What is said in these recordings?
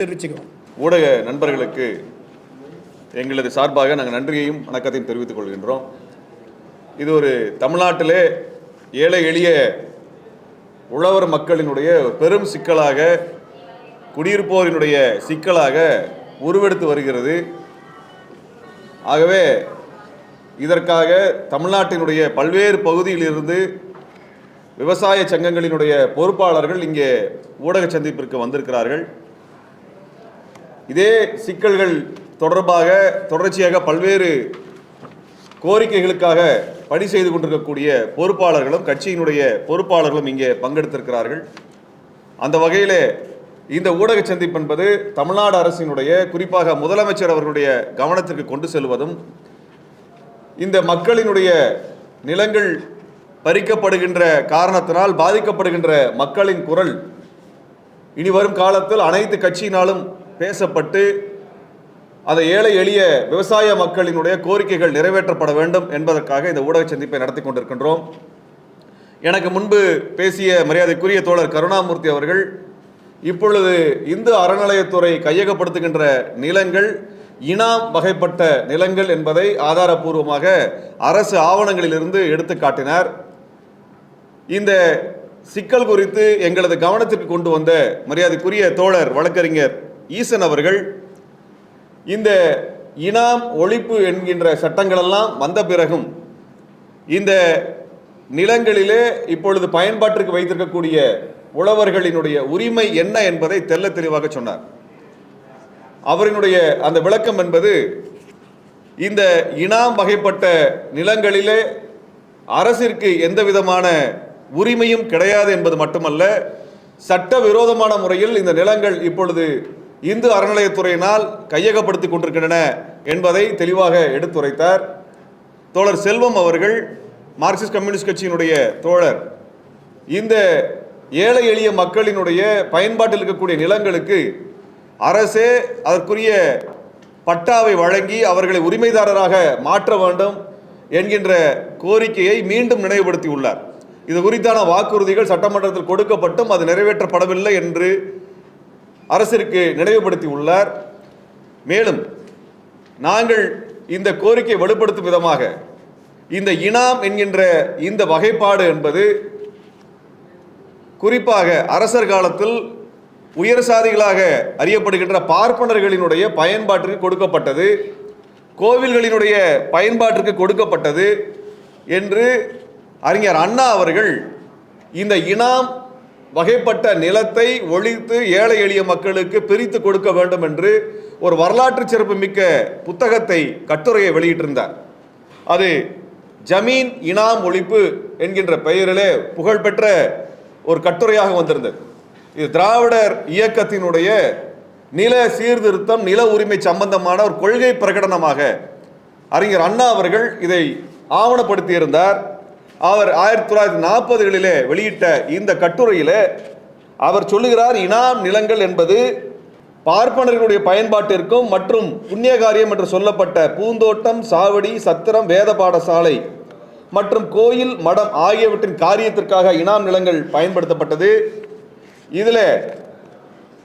தெரிவிச்சுக்கிறோம். ஊடக நண்பர்களுக்கு எங்களது சார்பாக நாங்கள் நன்றியையும் வணக்கத்தையும் தெரிவித்துக் கொள்கின்றோம். இது ஒரு தமிழ்நாட்டிலே ஏழை எளிய உழவர் மக்களினுடைய பெரும் சிக்கலாக குடியிருப்போரினுடைய சிக்கலாக உருவெடுத்து வருகிறது. ஆகவே இதற்காக தமிழ்நாட்டினுடைய பல்வேறு பகுதியிலிருந்து விவசாய சங்கங்களினுடைய பொறுப்பாளர்கள் இங்கே ஊடக சந்திப்பிற்கு வந்திருக்கிறார்கள். இதே சிக்கல்கள் தொடர்பாக தொடர்ச்சியாக பல்வேறு கோரிக்கைகளுக்காக பணி செய்து கொண்டிருக்கக்கூடிய பொறுப்பாளர்களும் கட்சியினுடைய பொறுப்பாளர்களும் இங்கே பங்கெடுத்திருக்கிறார்கள். அந்த வகையில் இந்த ஊடக சந்திப்பு என்பது தமிழ்நாடு அரசினுடைய குறிப்பாக முதலமைச்சர் அவர்களுடைய கவனத்திற்கு கொண்டு செல்வதும் இந்த மக்களினுடைய நிலங்கள் பறிக்கப்படுகின்ற காரணத்தினால் பாதிக்கப்படுகின்ற மக்களின் குரல் இனி வரும் காலத்தில் அனைத்து கட்சியினாலும் பேசப்பட்டு அதை ஏழை எளிய விவசாய மக்களினுடைய கோரிக்கைகள் நிறைவேற்றப்பட வேண்டும் என்பதற்காக இந்த ஊடக சந்திப்பை நடத்தி கொண்டிருக்கின்றோம். எனக்கு முன்பு பேசிய மரியாதைக்குரிய தோழர் கருணாமூர்த்தி அவர்கள் இப்பொழுது இந்து அறநிலையத்துறை கையகப்படுத்துகின்ற நிலங்கள் இனாம் வகைப்பட்ட நிலங்கள் என்பதை ஆதாரபூர்வமாக அரசு ஆவணங்களிலிருந்து எடுத்து காட்டினார். இந்த சிக்கல் குறித்து எங்களது கவனத்திற்கு கொண்டு வந்த மரியாதைக்குரிய தோழர் வழக்கறிஞர் ஈசன் அவர்கள் இந்த இனாம் ஒழிப்பு என்கின்ற சட்டங்களெல்லாம் வந்த பிறகும் இந்த நிலங்களிலே இப்பொழுது பயன்பாட்டிற்கு வைத்திருக்கக்கூடிய உழவர்களினுடைய உரிமை என்ன என்பதை தெல்ல தெளிவாக சொன்னார். அவரினுடைய அந்த விளக்கம் என்பது இந்த இனாம் வகைப்பட்ட நிலங்களிலே அரசிற்கு எந்த விதமான உரிமையும் கிடையாது என்பது மட்டுமல்ல சட்டவிரோதமான முறையில் இந்த நிலங்கள் இப்பொழுது இந்து அறநிலையத்துறையினால் கையகப்படுத்திக் கொண்டிருக்கின்றன என்பதை தெளிவாக எடுத்துரைத்தார். தோழர் செல்வம் அவர்கள் மார்க்சிஸ்ட் கம்யூனிஸ்ட் கட்சியினுடைய தோழர். இந்த ஏழை எளிய மக்களினுடைய பயன்பாட்டில் இருக்கக்கூடிய நிலங்களுக்கு அரசே அதற்குரிய பட்டாவை வழங்கி அவர்களை உரிமைதாரராக மாற்ற வேண்டும் என்கின்ற கோரிக்கையை மீண்டும் நினைவுபடுத்தியுள்ளார். இது குறித்தான வாக்குறுதிகள் சட்டமன்றத்தில் கொடுக்கப்பட்டும் அது நிறைவேற்றப்படவில்லை என்று அரசிற்கு நினைவுபடுத்தியுள்ளார். மேலும் நாங்கள் இந்த கோரிக்கை வலுப்படுத்தும் விதமாக இந்த இனாம் என்கின்ற இந்த வகைப்பாடு என்பது குறிப்பாக அரசர் காலத்தில் உயர் சாதிகளாக அறியப்படுகின்ற பார்ப்பனர்களினுடைய பயன்பாட்டிற்கு கொடுக்கப்பட்டது கோவில்களினுடைய பயன்பாட்டிற்கு கொடுக்கப்பட்டது என்று அறிஞர் அண்ணா அவர்கள் இந்த இனாம் வகைப்பட்ட நிலத்தை ஒழித்து ஏழை எளிய மக்களுக்கு பிரித்து கொடுக்க வேண்டும் என்று ஒரு வரலாற்று சிறப்பு மிக்க புத்தகத்தை கட்டுரையை வெளியிட்டிருந்தார். அது ஜமீன் இனாம் ஒழிப்பு என்கின்ற பெயரிலே புகழ்பெற்ற ஒரு கட்டுரையாக வந்திருந்தது. இது திராவிடர் இயக்கத்தினுடைய நில சீர்திருத்தம் நில உரிமை சம்பந்தமான ஒரு கொள்கை பிரகடனமாக அறிஞர் அண்ணா அவர்கள் இதை ஆவணப்படுத்தியிருந்தார். அவர் ஆயிரத்தி தொள்ளாயிரத்தி நாற்பதுகளிலே வெளியிட்ட இந்த கட்டுரையிலே அவர் சொல்லுகிறார் இனாம் நிலங்கள் என்பது பார்ப்பனர்களுடைய பயன்பாட்டிற்கும் மற்றும் புண்ணிய காரியம் என்று சொல்லப்பட்ட பூந்தோட்டம் சாவடி சத்திரம் வேத பாடசாலை மற்றும் கோயில் மடம் ஆகியவற்றின் காரியத்திற்காக இனாம் நிலங்கள் பயன்படுத்தப்பட்டது. இதில்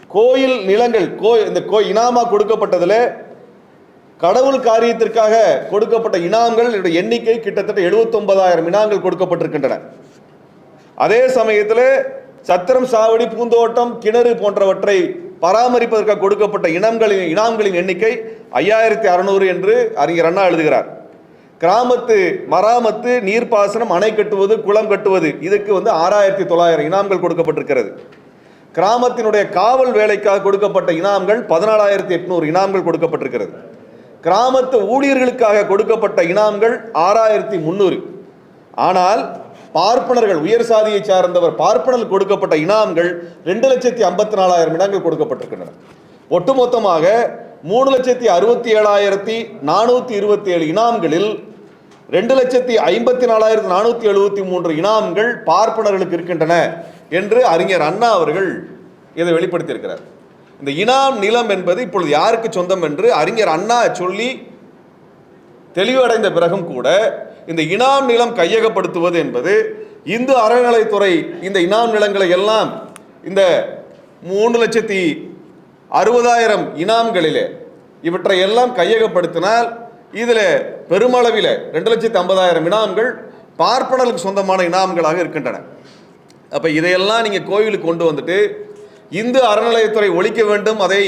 கோயில் நிலங்கள் கோ இந்த கோ இனாமா கொடுக்கப்பட்டதில் கடவுள் காரியத்திற்காக கொடுக்கப்பட்ட இனாம்கள் எண்ணிக்கை கிட்டத்தட்ட எழுபத்தொன்பதாயிரம் இனாங்கள் கொடுக்கப்பட்டிருக்கின்றன. அதே சமயத்தில் சத்திரம் சாவடி பூந்தோட்டம் கிணறு போன்றவற்றை பராமரிப்பதற்காக கொடுக்கப்பட்ட இனங்களின் இனாம்களின் எண்ணிக்கை ஐயாயிரத்தி அறநூறு என்று அறிஞர் அண்ணா எழுதுகிறார். கிராமத்து மராமத்து நீர்ப்பாசனம் அணை கட்டுவது குளம் கட்டுவது இதுக்கு வந்து ஆறாயிரத்தி தொள்ளாயிரம் இனாம்கள் கொடுக்கப்பட்டிருக்கிறது. கிராமத்தினுடைய காவல் வேலைக்காக கொடுக்கப்பட்ட இனாம்கள் பதினாலாயிரத்தி எட்நூறு இனாம்கள் கொடுக்கப்பட்டிருக்கிறது. கிராமத்து ஊழியர்களுக்காக கொடுக்கப்பட்ட இனாம்கள் ஆறாயிரத்தி முந்நூறு ஆனால் பார்ப்பனர்கள் உயர் சாதியை சார்ந்தவர் பார்ப்பனர் கொடுக்கப்பட்ட இனாம்கள் ரெண்டு லட்சத்தி ஐம்பத்தி நாலாயிரம் இடங்கள் கொடுக்கப்பட்டிருக்கின்றன. ஒட்டுமொத்தமாக மூணு லட்சத்தி அறுபத்தி ஏழாயிரத்தி நானூற்றி இருபத்தி ஏழு இனாம்களில் ரெண்டு லட்சத்தி ஐம்பத்தி நாலாயிரத்தி நானூற்றி எழுபத்தி மூன்று இனாம்கள் பார்ப்பனர்களுக்கு இருக்கின்றன என்று அறிஞர் அண்ணா அவர்கள் இதை வெளிப்படுத்தியிருக்கிறார். இந்த இனாம் நிலம் என்பது இப்பொழுது யாருக்கு சொந்தம் என்று அறிஞர் அண்ணா சொல்லி தெளிவடைந்த பிறகும் கூட இந்த இனாம் நிலம் கையகப்படுத்துவது என்பது இந்து அறநிலைத்துறை இந்த இனாம் நிலங்களை எல்லாம் இந்த மூணு லட்சத்தி அறுபதாயிரம் இனாம்களிலே இவற்றை எல்லாம் கையகப்படுத்தினால் இதில் பெருமளவில் ரெண்டு லட்சத்தி ஐம்பதாயிரம் இனாம்கள் பார்ப்பனர்களுக்கு சொந்தமான இனாம்களாக இருக்கின்றன. அப்போ இதையெல்லாம் நீங்கள் கோவிலுக்கு கொண்டு வந்துட்டு இந்து அறநிலையத்துறை ஒழிக்க வேண்டும் அதை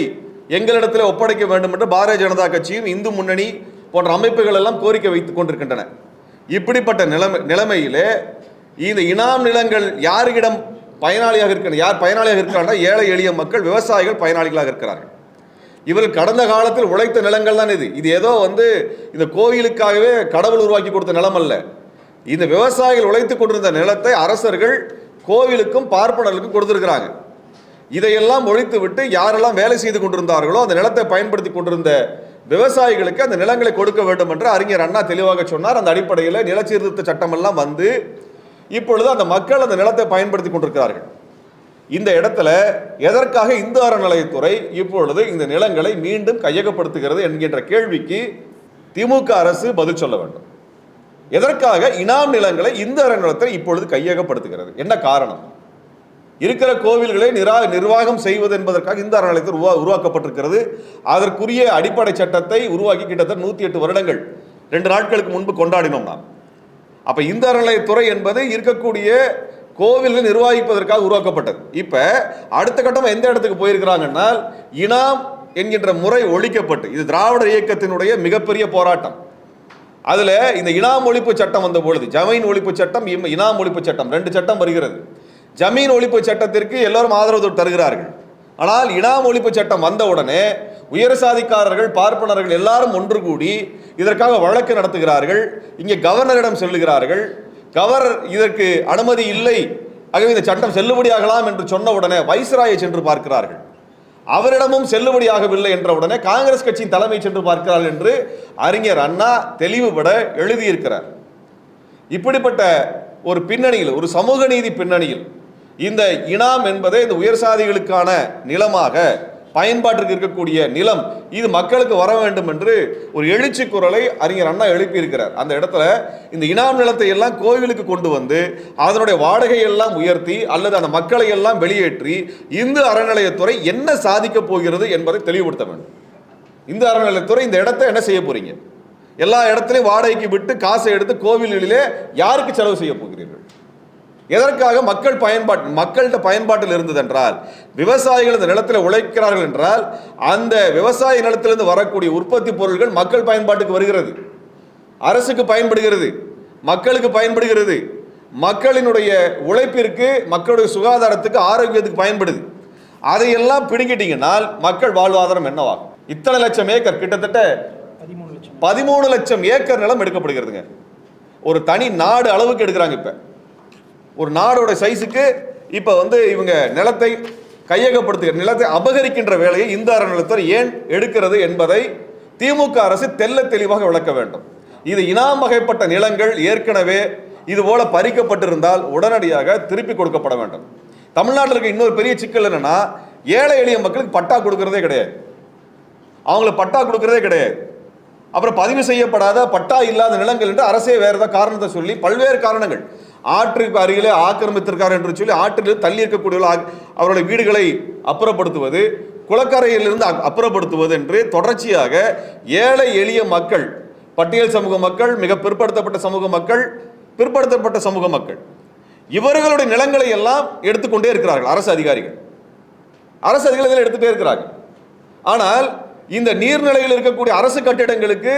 எங்களிடத்தில் ஒப்படைக்க வேண்டும் என்று பாரதிய ஜனதா கட்சியும் இந்து முன்னணி போன்ற அமைப்புகள் எல்லாம் கோரிக்கை வைத்துக் கொண்டிருக்கின்றன. இப்படிப்பட்ட நிலைமை நிலைமையிலே இந்த இனாம் நிலங்கள் யாரிடம் பயனாளியாக இருக்கிற யார் பயனாளியாக இருக்கிறாங்கன்னா ஏழை எளிய மக்கள் விவசாயிகள் பயனாளிகளாக இருக்கிறார்கள். இவர்கள் கடந்த காலத்தில் உழைத்த நிலங்கள் தான் இது. இது ஏதோ வந்து இந்த கோயிலுக்காகவே கடவுள் உருவாக்கி கொடுத்த நிலம் அல்ல. இந்த விவசாயிகள் உழைத்து கொண்டிருந்த நிலத்தை அரசர்கள் கோவிலுக்கும் பார்ப்பனர்களுக்கும் கொடுத்துருக்கிறாங்க. இதையெல்லாம் ஒழித்து விட்டு யாரெல்லாம் வேலை செய்து கொண்டிருந்தார்களோ அந்த நிலத்தை பயன்படுத்தி கொண்டிருந்த விவசாயிகளுக்கு அந்த நிலங்களை கொடுக்க வேண்டும் என்று அறிஞர் அண்ணா தெளிவாக சொன்னார். அந்த அடிப்படையில் நிலச்சீர்திருத்த சட்டமெல்லாம் வந்து இப்பொழுது அந்த மக்கள் அந்த நிலத்தை பயன்படுத்தி கொண்டிருக்கிறார்கள். இந்த இடத்துல எதற்காக இந்து அறநிலையத்துறை இப்பொழுது இந்த நிலங்களை மீண்டும் கையகப்படுத்துகிறது என்கின்ற கேள்விக்கு திமுக அரசு பதில் சொல்ல வேண்டும். எதற்காக இனாம் நிலங்களை இந்து அறநிலையத்துறை இப்பொழுது கையகப்படுத்துகிறது? என்ன காரணம்? இருக்கிற கோவில்களை நிரா நிர்வாகம் செய்வது என்பதற்காக இந்த அறநிலையத்தில் உருவா உருவாக்கப்பட்டிருக்கிறது. அதற்குரிய அடிப்படை சட்டத்தை உருவாக்கி கிட்டத்தட்ட நூற்றி எட்டு வருடங்கள் ரெண்டு நாட்களுக்கு முன்பு கொண்டாடினோம் நாம். அப்போ இந்த அறநிலையத்துறை என்பது இருக்கக்கூடிய கோவில்கள் நிர்வகிப்பதற்காக உருவாக்கப்பட்டது. இப்போ அடுத்த கட்டமாக எந்த இடத்துக்கு போயிருக்கிறாங்கன்னா இனாம் என்கின்ற முறை ஒழிக்கப்பட்டு இது திராவிடர் இயக்கத்தினுடைய மிகப்பெரிய போராட்டம். அதில் இந்த இனாம் ஒழிப்பு சட்டம் வந்த பொழுது ஜமீன் ஒழிப்பு சட்டம் இம்- இனாம் ஒழிப்பு சட்டம் ரெண்டு சட்டம் வருகிறது. ஜமீன் ஒழிப்பு சட்டத்திற்கு எல்லோரும் ஆதரவு தருகிறார்கள். ஆனால் இனாம் ஒழிப்பு சட்டம் வந்தவுடனே உடனே உயர் சாதிக்காரர்கள் பார்ப்பனர்கள் எல்லாரும் ஒன்று கூடி இதற்காக வழக்கு நடத்துகிறார்கள். இங்கே கவர்னரிடம் செல்லுகிறார்கள். கவர்னர் இதற்கு அனுமதி இல்லை. ஆகவே இந்த சட்டம் செல்லுபடியாகலாம் என்று சொன்ன உடனே வைஸ்ராயை சென்று பார்க்கிறார்கள். அவரிடமும் செல்லுபடியாகவில்லை என்ற உடனே காங்கிரஸ் கட்சியின் தலைமை சென்று பார்க்கிறார்கள் என்று அறிஞர் அண்ணா தெளிவுபட எழுதியிருக்கிறார். இப்படிப்பட்ட ஒரு பின்னணியில் ஒரு சமூக நீதி பின்னணியில் இந்த இனாம் என்பதே இந்த உயர் சாதிகளுக்கான நிலமாக பயன்பாட்டிற்கு இருக்கக்கூடிய நிலம். இது மக்களுக்கு வர வேண்டும் என்று ஒரு எழுச்சி குரலை அறிஞர் அண்ணா எழுப்பியிருக்கிறார். அந்த இடத்துல இந்த இனாம் நிலத்தை எல்லாம் கோவிலுக்கு கொண்டு வந்து அதனுடைய வாடகை எல்லாம் உயர்த்தி அல்லது அந்த மக்களை எல்லாம் வெளியேற்றி இந்து அறநிலையத்துறை என்ன சாதிக்க போகிறது என்பதை தெளிவுபடுத்த வேண்டும். இந்து அறநிலையத்துறை இந்த இடத்த என்ன செய்ய போறீங்க? எல்லா இடத்துலையும் வாடகைக்கு விட்டு காசை எடுத்து கோவில்களிலே யாருக்கு செலவு செய்ய போகிறீர்கள்? எதற்காக மக்கள் பயன்பாட்டு மக்கள்கிட்ட பயன்பாட்டில் இருந்தது என்றால் விவசாயிகள் இந்த நிலத்தில் உழைக்கிறார்கள் என்றால் அந்த விவசாய நிலத்திலிருந்து வரக்கூடிய உற்பத்தி பொருட்கள் மக்கள் பயன்பாட்டுக்கு வருகிறது. அரசுக்கு பயன்படுகிறது மக்களுக்கு பயன்படுகிறது. மக்களினுடைய உழைப்பிற்கு மக்களுடைய சுகாதாரத்துக்கு ஆரோக்கியத்துக்கு பயன்படுது. அதையெல்லாம் பிடுங்கிட்டீங்கன்னால் மக்கள் வாழ்வாதாரம் என்னவாகும்? இத்தனை லட்சம் ஏக்கர் கிட்டத்தட்ட பதிமூணு லட்சம். பதிமூணு லட்சம் ஏக்கர் நிலம் எடுக்கப்படுகிறதுங்க. ஒரு தனி நாடு அளவுக்கு எடுக்கிறாங்க இப்ப. ஒரு நாடோட சைஸுக்கு இப்போ வந்து இவங்க நிலத்தை கையகப்படுத்துகிற நிலத்தை அபகரிக்கின்ற வேலையை இந்த அறநிலையத்துறை ஏன் எடுக்கிறது என்பதை திமுக அரசு தெல்ல தெளிவாக விளக்க வேண்டும். இது இனாம் வகைப்பட்ட நிலங்கள் ஏற்கனவே இது போல பறிக்கப்பட்டிருந்தால் உடனடியாக திருப்பி கொடுக்கப்பட வேண்டும். தமிழ்நாட்டில் இருக்க இன்னொரு பெரிய சிக்கல் என்னன்னா ஏழை எளிய மக்களுக்கு பட்டா கொடுக்கறதே கிடையாது. அவங்களுக்கு பட்டா கொடுக்கறதே கிடையாது. அப்புறம் பதிவு செய்யப்படாத பட்டா இல்லாத நிலங்கள் என்று அரசே வேறு ஏதாவது காரணத்தை சொல்லி பல்வேறு காரணங்கள். ஆற்றுக்கு அருகிலே ஆக்கிரமித்திருக்கார் என்று சொல்லி ஆற்றில் தள்ளி இருக்கக்கூடிய அவருடைய வீடுகளை அப்புறப்படுத்துவது குளக்கரையிலிருந்து அப்புறப்படுத்துவது என்று தொடர்ச்சியாக ஏழை எளிய மக்கள் பட்டியல் சமூக மக்கள் மிக பிற்படுத்தப்பட்ட சமூக மக்கள் பிற்படுத்தப்பட்ட சமூக மக்கள் இவர்களுடைய நிலங்களை எல்லாம் எடுத்துக்கொண்டே இருக்கிறார்கள் அரசு அதிகாரிகள். அரசு அதிகாரிகள் எடுத்துகிட்டே இருக்கிறார்கள். ஆனால் இந்த நீர்நிலையில் இருக்கக்கூடிய அரசு கட்டிடங்களுக்கு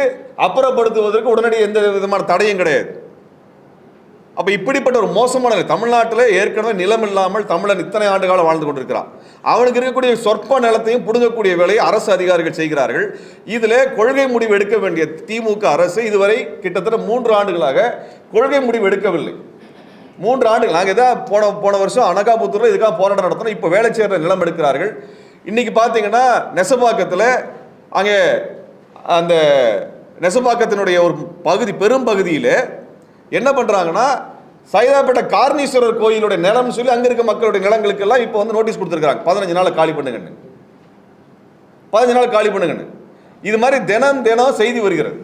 அப்புறப்படுத்துவதற்கு உடனடி எந்த விதமான தடையும் கிடையாது. அப்போ இப்படிப்பட்ட ஒரு மோசமான தமிழ்நாட்டில் ஏற்கனவே நிலம் இல்லாமல் தமிழன் இத்தனை ஆண்டு காலம் வாழ்ந்து கொண்டிருக்கிறான். அவனுக்கு இருக்கக்கூடிய சொற்ப நிலத்தையும் புடுங்கக்கூடிய வேலையை அரசு அதிகாரிகள் செய்கிறார்கள். இதில் கொள்கை முடிவு எடுக்க வேண்டிய திமுக அரசு இதுவரை கிட்டத்தட்ட மூன்று ஆண்டுகளாக கொள்கை முடிவு எடுக்கவில்லை. மூன்று ஆண்டுகள். நாங்கள் எதாவது போன போன வருஷம் அனகாபுத்தூரில் இதுக்காக போராட்டம் நடத்தணும் இப்போ வேலை செய்கிற நிலம் எடுக்கிறார்கள். இன்னைக்கு பார்த்தீங்கன்னா நெசப்பாக்கத்தில் அங்கே அந்த நெசப்பாக்கத்தினுடைய ஒரு பகுதி பெரும் பகுதியில் என்ன பண்ணுறாங்கன்னா சைதாப்பேட்டை கார்ணீஸ்வரர் கோயிலுடைய நிலம் சொல்லி அங்கே இருக்க மக்களுடைய நிலங்களுக்கெல்லாம் இப்போ வந்து நோட்டீஸ் கொடுத்துருக்காங்க பதினஞ்சு நாள் காலி பண்ணுங்கன்னு. பதினஞ்சு நாள் காலி பண்ணுங்கன்னு. இது மாதிரி தினம் தினம் செய்தி வருகிறது.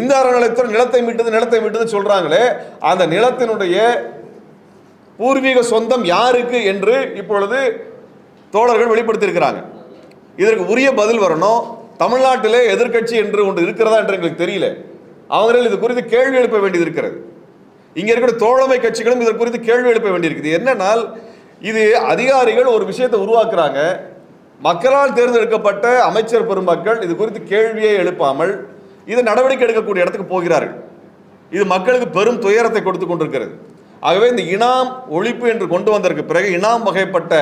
இந்த அறநிலையத்தில் நிலத்தை மீட்டது நிலத்தை மீட்டது சொல்றாங்களே அந்த நிலத்தினுடைய பூர்வீக சொந்தம் யாருக்கு என்று இப்பொழுது தோழர்கள் வெளிப்படுத்தியிருக்கிறாங்க. இதற்கு உரிய பதில் வரணும். தமிழ்நாட்டிலே எதிர்க்கட்சி என்று ஒன்று இருக்கிறதா என்று எங்களுக்கு தெரியல. அவர்கள் இது குறித்து கேள்வி எழுப்ப வேண்டியது இருக்கிறது. இங்கே இருக்கிற தோழமை கட்சிகளும் இது குறித்து கேள்வி எழுப்ப வேண்டியிருக்குது. என்னன்னால் இது அதிகாரிகள் ஒரு விஷயத்தை உருவாக்குறாங்க. மக்களால் தேர்ந்தெடுக்கப்பட்ட அமைச்சர் பெருமக்கள் இது குறித்து கேள்வியே எழுப்பாமல் இது நடவடிக்கை எடுக்கக்கூடிய இடத்துக்கு போகிறார்கள். இது மக்களுக்கு பெரும் துயரத்தை கொடுத்து கொண்டிருக்கிறது. ஆகவே இந்த இனாம் ஒழிப்பு என்று கொண்டு வந்ததற்கு பிறகு இனாம் வகைப்பட்ட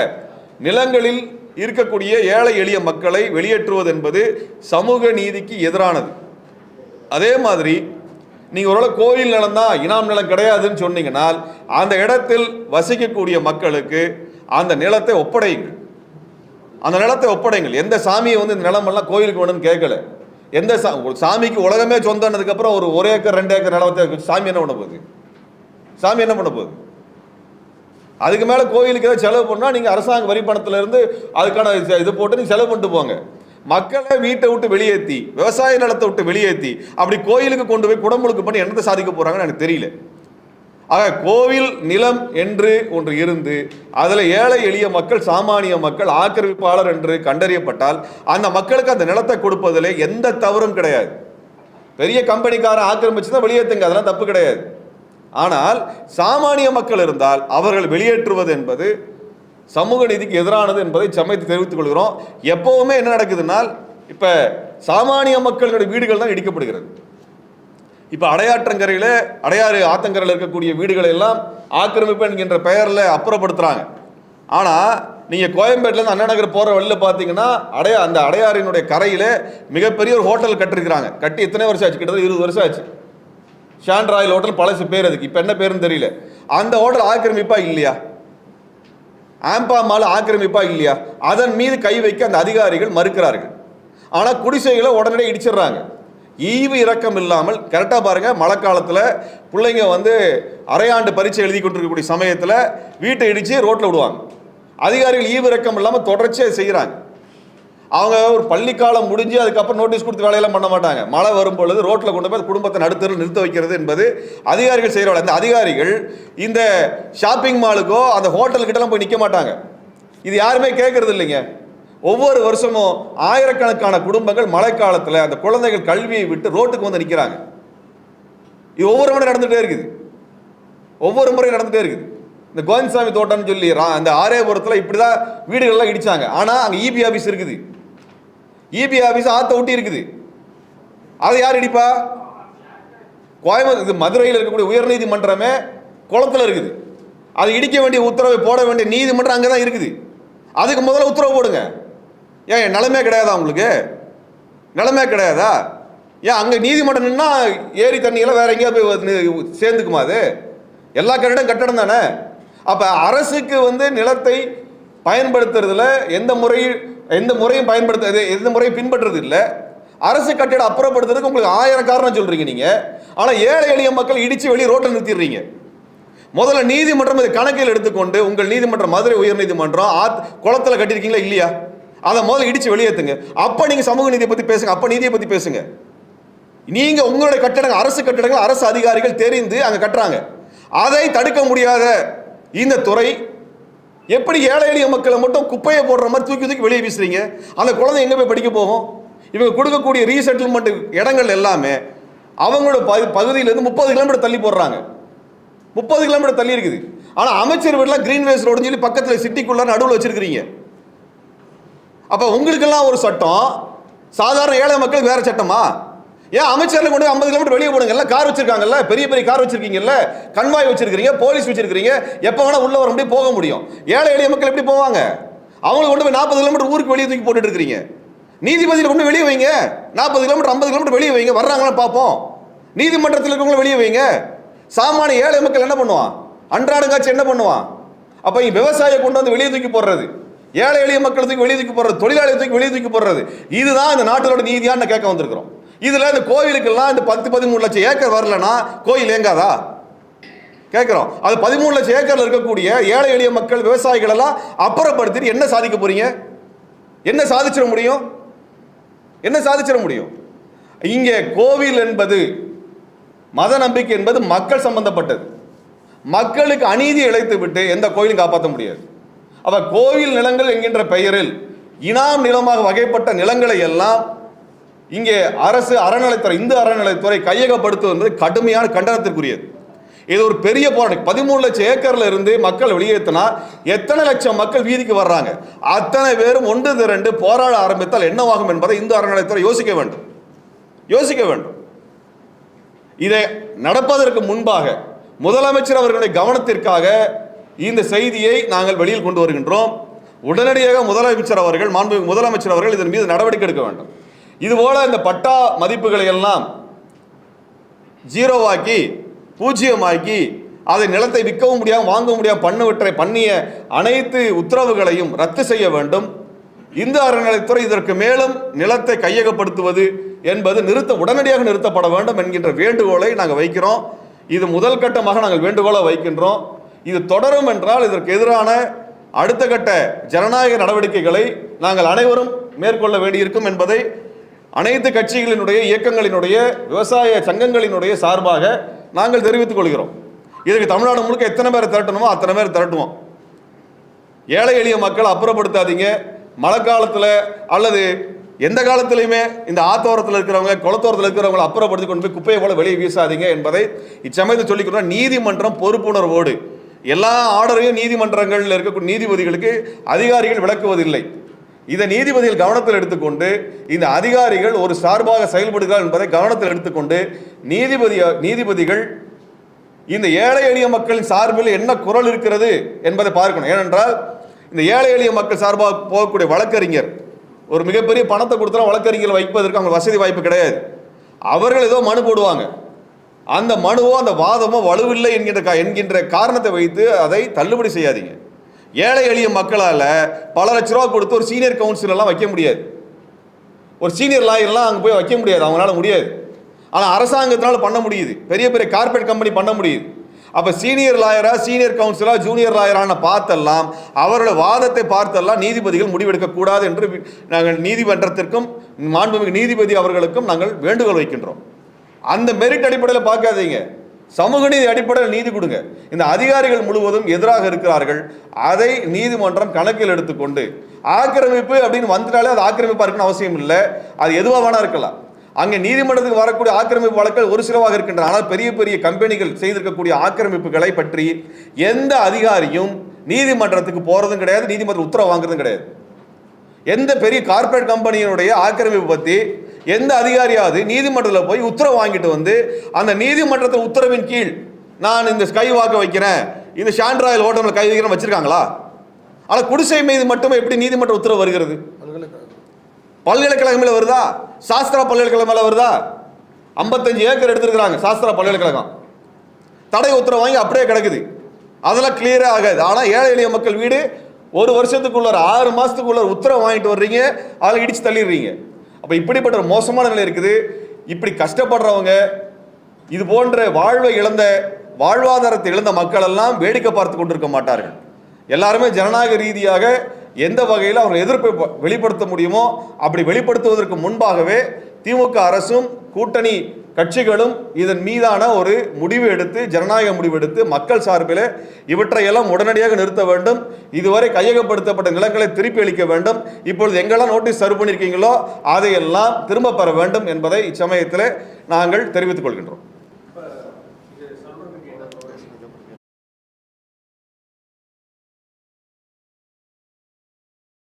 நிலங்களில் இருக்கக்கூடிய ஏழை எளிய மக்களை வெளியேற்றுவது என்பது சமூக நீதிக்கு எதிரானது. அதே மாதிரி நீங்கள் ஒருவேளை கோயில் நிலம் தான் இனாம் நிலம் கிடையாதுன்னு சொன்னீங்கன்னால் அந்த இடத்தில் வசிக்கக்கூடிய மக்களுக்கு அந்த நிலத்தை ஒப்படையுங்கள். அந்த நிலத்தை ஒப்படைங்கள் எந்த சாமியை வந்து இந்த நிலமெல்லாம் கோயிலுக்கு வேணும்னு கேட்கல. எந்த சா சாமிக்கு உலகமே சொந்தம்னதுக்கப்புறம் ஒரு ஒரு ஏக்கர் ரெண்டு ஏக்கர் நிலத்தை சாமி என்ன பண்ண போகுது? சாமி என்ன பண்ண போகுது? அதுக்கு மேலே கோயிலுக்கு ஏதாவது செலவு பண்ணால் நீங்கள் அரசாங்க வரி பணத்துலேருந்து அதுக்கான இது- இது போட்டு நீங்கள் செலவு பண்ணிட்டு போங்க. மக்களை வீட்டை விட்டு வெளியேற்றி விவசாய நிலத்தை விட்டு வெளியேற்றி அப்படி கோயிலுக்கு கொண்டு போய் குடமுழுக்கு பண்ணி என்னத்தை சாதிக்க போகிறாங்கன்னு எனக்கு தெரியல. ஆக கோவில் நிலம் என்று ஒன்று இருந்து அதில் ஏழை எளிய மக்கள் சாமானிய மக்கள் ஆக்கிரமிப்பாளர் என்று கண்டறியப்பட்டால் அந்த மக்களுக்கு அந்த நிலத்தை கொடுப்பதில் எந்த தவறும் கிடையாது. பெரிய கம்பெனிக்காரன் ஆக்கிரமிச்சு தான் வெளியேற்றுங்க அதெல்லாம் தப்பு கிடையாது. ஆனால் சாமானிய மக்கள் இருந்தால் அவர்கள் வெளியேற்றுவது என்பது சமூக நீதிக்கு எதிரானது என்பதை சமயத்தை தெரிவித்துக் கொள்கிறோம். எப்பவுமே என்ன நடக்குதுன்னா இப்ப சாமானிய மக்களுடைய வீடுகள் தான் இடிக்கப்படுகிறது. இப்ப அடையாற்றங்கரையில அடையாறு ஆத்தங்கரையில் இருக்கக்கூடிய வீடுகளை எல்லாம் ஆக்கிரமிப்பு என்கின்ற பெயரில் அப்புறப்படுத்துறாங்க. ஆனா நீங்க கோயம்பேட்டிலேருந்து அண்ணா நகர் போற வழியில பார்த்தீங்கன்னா அடைய அந்த அடையாறினுடைய கரையில மிகப்பெரிய ஒரு ஹோட்டல் கட்டிருக்கிறாங்க. கட்டி எத்தனை வருஷம் ஆச்சு? கிட்டத்தட்ட இருபது வருஷம் ஆச்சு. ஷான் ராயல் ஹோட்டல் பழசு பேர் அதுக்கு. இப்போ என்ன பேருன்னு தெரியல. அந்த ஹோட்டல் ஆக்கிரமிப்பா இல்லையா? ஆம்பா மாலை ஆக்கிரமிப்பா இல்லையா? அதன் மீது கை வைக்க அந்த அதிகாரிகள் மறுக்கிறார்கள். ஆனால் குடிசைகளை உடனடியே இடிச்சிடுறாங்க. ஈவு இறக்கம் இல்லாமல் கரெக்டாக பாருங்கள் மழை காலத்தில் பிள்ளைங்க வந்து அரையாண்டு பரீட்சை எழுதி கொண்டிருக்கக்கூடிய சமயத்தில் வீட்டை இடித்து ரோட்டில் விடுவாங்க. அதிகாரிகள் ஈவு இறக்கம் இல்லாமல் தொடர்ச்சியாக செய்கிறாங்க அவங்க ஒரு பள்ளிக்காலம் முடிஞ்சு அதுக்கப்புறம் நோட்டீஸ் கொடுத்து வேலையெல்லாம் பண்ண மாட்டாங்க. மழை வரும் பொழுது ரோட்டில் கொண்டு போய் குடும்பத்தை நடுத்தரில் நிறுத்த வைக்கிறது என்பது அதிகாரிகள் செய்கிற வேலை. அந்த அதிகாரிகள் இந்த ஷாப்பிங் மாலுக்கோ அந்த ஹோட்டல்கிட்டலாம் போய் நிற்க மாட்டாங்க. இது யாருமே கேட்கறது இல்லைங்க. ஒவ்வொரு வருஷமும் ஆயிரக்கணக்கான குடும்பங்கள் மழைக்காலத்தில் அந்த குழந்தைகள் கல்வியை விட்டு ரோட்டுக்கு வந்து நிற்கிறாங்க இது ஒவ்வொரு முறை நடந்துகிட்டே இருக்குது. ஒவ்வொரு முறையும் நடந்துகிட்டே இருக்குது. இந்த கோவிந்தசாமி தோட்டம்னு சொல்லி அந்த ஆரேபுரத்தில் இப்படி தான் வீடுகள்லாம் இடித்தாங்க ஆனால் அங்கே இபி ஆஃபீஸ் இருக்குது. இபி ஆஃபீஸ் ஆற்ற ஒட்டி இருக்குது. அதை யார் இடிப்பா? கோயம்புத்தூர் இது மதுரையில் இருக்கக்கூடிய உயர்நீதிமன்றமே குளத்தில் இருக்குது. அது இடிக்க வேண்டிய உத்தரவை போட வேண்டிய நீதிமன்றம் அங்கே தான் இருக்குது. அதுக்கு முதல்ல உத்தரவு போடுங்க. ஏன் நிலமே கிடையாதா உங்களுக்கு? நிலமே கிடையாதா? ஏன் அங்கே நீதிமன்றம் நின்னா ஏரி தண்ணியெல்லாம் வேற எங்கேயா போய் வந்து சேர்ந்துக்குமா அது? எல்லா கட்டிடம் கட்டடம் தானே? அப்போ அரசுக்கு வந்து நிலத்தை பயன்படுத்துறதுல எந்த முறையில் எந்த முறையும் பயன்படுத்த எந்த முறையும் பின்பற்றுறது இல்லை அரசு கட்டிடம் அப்புறப்படுத்துறதுக்கு உங்களுக்கு ஆயிரம் காரணம் சொல்றீங்க நீங்க. ஆனால் ஏழை எளிய மக்கள் இடிச்சு வெளியே ரோட்டில் நிறுத்திடுறீங்க. முதல்ல நீதிமன்றம் இதை கணக்கில் எடுத்துக்கொண்டு உங்கள் நீதிமன்றம் மதுரை உயர்நீதிமன்றம் ஆத் குளத்தில் கட்டியிருக்கீங்களா இல்லையா? அதை முதல்ல இடிச்சு வெளியேற்றுங்க அப்போ நீங்கள் சமூக நீதியை பற்றி பேசுங்க அப்போ நீதியை பற்றி பேசுங்க. நீங்க உங்களுடைய கட்டடங்கள் அரசு கட்டடங்கள் அரசு அதிகாரிகள் தெரிந்து அங்க கட்டுறாங்க. அதை தடுக்க முடியாத இந்த துறை எப்படி ஏழை எளிய மக்களை மட்டும் குப்பையை போடுற மாதிரி தூக்கி தூக்கி வெளியே வீசுறீங்க? அந்த குழந்தை எங்கே போய் படிக்க போகும்? இவங்க கொடுக்கக்கூடிய ரீசெட்டில்மெண்ட் இடங்கள் எல்லாமே அவங்களோட பகு பகுதியிலேருந்து முப்பது கிலோமீட்டர் தள்ளி போடுறாங்க. முப்பது கிலோமீட்டர் தள்ளி இருக்குது. ஆனால் அமைச்சர் வீடெலாம் கிரீன் வேஸ் ரோடுன்னு சொல்லி பக்கத்தில் சிட்டிக்குள்ள நடுவில் வச்சிருக்கிறீங்க. அப்போ உங்களுக்கெல்லாம் ஒரு சட்டம். சாதாரண ஏழை மக்களுக்கு வேற சட்டமா? ஏன் அமைச்சர்ல கொண்டு ஐம்பது கிலோமீட்டர் வெளியே போடுங்கல்ல? கார் வச்சிருக்காங்கல்ல? பெரிய பெரிய கார் வச்சிருக்கீங்கல்ல? கண்வாய் வச்சிருக்கீங்க போலீஸ் வச்சிருக்கீங்க எப்போ வேணா உள்ள வர முடியும் போக முடியும். ஏழை எளிய மக்கள் எப்படி போவாங்க? அவங்களை கொண்டு போய் நாற்பது கிலோமீட்டர் ஊருக்கு வெளியே தூக்கி போட்டுட்டு இருக்கிறீங்க. நீதிபதியில் கொண்டு வெளியே வைங்க. நாற்பது கிலோமீட்டர் ஐம்பது கிலோமீட்டர் வெளியே வைங்க. வர்றாங்கன்னு பார்ப்போம். நீதிமன்றத்தில் இருக்கவங்களை வெளியே வைங்க. சாமானிய ஏழை மக்கள் என்ன பண்ணுவான்? அன்றாடங்காட்சி என்ன பண்ணுவான்? அப்போ விவசாயியை கொண்டு வந்து வெளியே தூக்கி போடுறது. ஏழை எளிய மக்கள் தூக்கி வெளியே தூக்கி போடுறது. தொழிலாளியை தூக்கி வெளியே தூக்கி போடுறது. இதுதான் இந்த நாட்டிலோட நீதியான்னு கேட்க வந்திருக்கிறோம். இதில் இந்த கோவிலுக்கெல்லாம் இந்த பத்து பதிமூணு லட்சம் ஏக்கர் வரலன்னா கோயில் ஏங்காதா கேட்குறோம் அது பதிமூணு லட்சம் ஏக்கரில் இருக்கக்கூடிய ஏழை எளிய மக்கள் விவசாயிகள் எல்லாம் அப்புறப்படுத்திட்டு என்ன சாதிக்க போறீங்க? என்ன சாதிச்சிட முடியும்? என்ன சாதிச்சிட முடியும்? இங்கே கோவில் என்பது மத நம்பிக்கை என்பது மக்கள் சம்பந்தப்பட்டது. மக்களுக்கு அநீதி இழைத்து விட்டு எந்த கோயிலும் காப்பாற்ற முடியாது. அவ கோவில் நிலங்கள் என்கின்ற பெயரில் இனாம் நிலமாக வகைப்பட்ட நிலங்களை எல்லாம் இங்கே அரசு அறநிலைத்துறை இந்து அறநிலைத்துறை கையகப்படுத்துவது என்பது கடுமையான கண்டனத்திற்குரியது. இது ஒரு பெரிய போராட்டம். பதிமூணு லட்சம் ஏக்கர்ல இருந்து மக்கள் வெளியேற்றினா எத்தனை லட்சம் மக்கள் வீதிக்கு வர்றாங்க? அத்தனை பேரும் ஒன்று திரண்டு போராட ஆரம்பித்தால் என்னவாகும் என்பதை இந்து அறநிலையத்துறை யோசிக்க வேண்டும். யோசிக்க வேண்டும். இதை நடப்பதற்கு முன்பாக முதலமைச்சர் அவர்களுடைய கவனத்திற்காக இந்த செய்தியை நாங்கள் வெளியில் கொண்டு வருகின்றோம். உடனடியாக முதலமைச்சர் அவர்கள் மாண்பு முதலமைச்சர் அவர்கள் இதன் மீது நடவடிக்கை எடுக்க வேண்டும். இதுபோல இந்த பட்டா மதிப்புகளை எல்லாம் ஜீரோவாக்கி பூஜ்ஜியமாக்கி அதை நிலத்தை விற்கவும் முடியாமல் வாங்க முடியாமல் பண்ணுவற்றை பண்ணிய அனைத்து உத்தரவுகளையும் ரத்து செய்ய வேண்டும். இந்து அறநிலைத்துறை இதற்கு மேலும் நிலத்தை கையகப்படுத்துவது என்பது நிறுத்த உடனடியாக நிறுத்தப்பட வேண்டும் என்கின்ற வேண்டுகோளை நாங்கள் வைக்கிறோம். இது முதல் கட்டமாக நாங்கள் வேண்டுகோளை வைக்கின்றோம். இது தொடரும் என்றால் இதற்கு எதிரான அடுத்த கட்ட ஜனநாயக நடவடிக்கைகளை நாங்கள் அனைவரும் மேற்கொள்ள வேண்டியிருக்கும் என்பதை அனைத்து கட்சிகளினுடைய இயக்கங்களினுடைய விவசாய சங்கங்களினுடைய சார்பாக நாங்கள் தெரிவித்துக் கொள்கிறோம். இதுக்கு தமிழ்நாடு முழுக்க எத்தனை பேரை திரட்டணுமோ அத்தனை பேர் திரட்டுவோம். ஏழை எளிய மக்களை அப்புறப்படுத்தாதீங்க. மழை காலத்தில் அல்லது எந்த காலத்திலையுமே இந்த ஆத்தோரத்தில் இருக்கிறவங்க குளத்தோரத்தில் இருக்கிறவங்களை அப்புறப்படுத்தி கொண்டு போய் குப்பையை போல வெளியே வீசாதீங்க என்பதை இச்சமயத்தில் சொல்லிக்கிறோம் நீதிமன்றம் பொறுப்புணர்வோடு எல்லா ஆர்டரையும் நீதிமன்றங்களில் இருக்கக்கூடிய நீதிபதிகளுக்கு அதிகாரிகள் விளக்குவதில்லை. இதை நீதிபதிகள் கவனத்தில் எடுத்துக்கொண்டு இந்த அதிகாரிகள் ஒரு சார்பாக செயல்படுகிறார் என்பதை கவனத்தில் எடுத்துக்கொண்டு நீதிபதி நீதிபதிகள் இந்த ஏழை எளிய மக்களின் சார்பில் என்ன குரல் இருக்கிறது என்பதை பார்க்கணும். ஏனென்றால் இந்த ஏழை எளிய மக்கள் சார்பாக போகக்கூடிய வழக்கறிஞர் ஒரு மிகப்பெரிய பணத்தை கொடுத்தா வழக்கறிஞர் வைப்பதற்கு அவங்க வசதி வாய்ப்பு கிடையாது. அவர்கள் ஏதோ மனு போடுவாங்க. அந்த மனுவோ அந்த வாதமோ வலுவில்லை என்கின்ற கா- என்கின்ற காரணத்தை வைத்து அதை தள்ளுபடி செய்யாதீங்க. ஏழை எளிய மக்களால் பல லட்ச ரூபா கொடுத்து ஒரு சீனியர் கவுன்சிலர்லாம் வைக்க முடியாது. ஒரு சீனியர் லாயர்லாம் அங்கே போய் வைக்க முடியாது. அவங்களால முடியாது. ஆனால் அரசாங்கத்தினால பண்ண முடியுது. பெரிய பெரிய கார்ப்பரேட் கம்பெனி பண்ண முடியுது. அப்போ சீனியர் லாயரா சீனியர் கவுன்சிலராக ஜூனியர் லாயரான பார்த்தெல்லாம் அவரோட வாதத்தை பார்த்தெல்லாம் நீதிபதிகள் முடிவெடுக்கக்கூடாது என்று நாங்கள் நீதிமன்றத்திற்கும் மாண்புமிகு நீதிபதி அவர்களுக்கும் நாங்கள் வேண்டுகோள் வைக்கின்றோம். அந்த மெரிட் அடிப்படையில் பார்க்காதீங்க. சமூக நீதி அடிப்படையில் நீதி கொடுங்க. இந்த அதிகாரிகள் முழுவதும் எதிராக இருக்கிறார்கள். அதை நீதிமன்றம் கணக்கில் எடுத்துக்கொண்டு ஆக்கிரமிப்பு அப்படின்னு வந்துட்டாலே அது ஆக்கிரமிப்பாக இருக்குன்னு அவசியம் இல்லை. அது எதுவாக வேணா இருக்கலாம். அங்கே நீதிமன்றத்துக்கு வரக்கூடிய ஆக்கிரமிப்பு வழக்குகள் ஒரு சிலவாக இருக்கின்றன. ஆனால் பெரிய பெரிய கம்பெனிகள் செய்திருக்கக்கூடிய ஆக்கிரமிப்புகளை பற்றி எந்த அதிகாரியும் நீதிமன்றத்துக்கு போகிறதும் கிடையாது நீதிமன்ற உத்தரவு வாங்குறதும் கிடையாது. எந்த பெரிய கார்ப்பரேட் கம்பெனியினுடைய ஆக்கிரமிப்பு பற்றி எந்த அதிகாரியாவது நீதிமன்றத்தில் போய் உத்தரவு வாங்கிட்டு வந்து அந்த நீதிமன்றத்தின் உத்தரவின் கீழ் நான் இந்த ஸ்கை வாக்க வைக்கிறேன். இந்த ஷாண்ட்ராயல் ஹோட்டலில் கை வைக்கிறேன் வச்சிருக்காங்களா? ஆனால் குடிசை மீது மட்டுமே எப்படி நீதிமன்ற உத்தரவு வருகிறது? பல்கலைக்கழகம் மேல வருதா? சாஸ்திரா பல்கலைக்கழகம் வருதா? ஐம்பத்தஞ்சு ஏக்கர் எடுத்திருக்கிறாங்க சாஸ்திரா பல்கலைக்கழகம். தடை உத்தரவு வாங்கி அப்படியே கிடக்குது. அதெல்லாம் கிளியராக ஆகாது. ஆனால் ஏழை எளிய மக்கள் வீடு ஒரு வருஷத்துக்குள்ள ஒரு ஆறு மாதத்துக்குள்ள உத்தரவு வாங்கிட்டு வர்றீங்க அதில் இடித்து தள்ளிடுறீங்க. அப்போ இப்படிப்பட்ட ஒரு மோசமான நிலை இருக்குது. இப்படி கஷ்டப்படுறவங்க இது போன்ற வாழ்வை இழந்த வாழ்வாதாரத்தை இழந்த மக்கள் எல்லாம் வேடிக்கை பார்த்து கொண்டிருக்க மாட்டார்கள். எல்லாருமே ஜனநாயக ரீதியாக எந்த வகையில் அவர் எதிர்ப்பை வெளிப்படுத்த முடியுமோ அப்படி வெளிப்படுத்துவதற்கு முன்பாகவே திமுக அரசும் கூட்டணி கட்சிகளும் இதன் மீதான ஒரு முடிவு எடுத்து ஜனநாயக முடிவு எடுத்து மக்கள் சார்பில் இவற்றையெல்லாம் உடனடியாக நிறுத்த வேண்டும். இதுவரை கையகப்படுத்தப்பட்ட நிலங்களை திருப்பி அளிக்க வேண்டும். இப்பொழுது எங்கெல்லாம் நோட்டீஸ் சர்வ் பண்ணியிருக்கீங்களோ அதையெல்லாம் திரும்ப பெற வேண்டும் என்பதை இச்சமயத்தில் நாங்கள் தெரிவித்துக் கொள்கின்றோம்.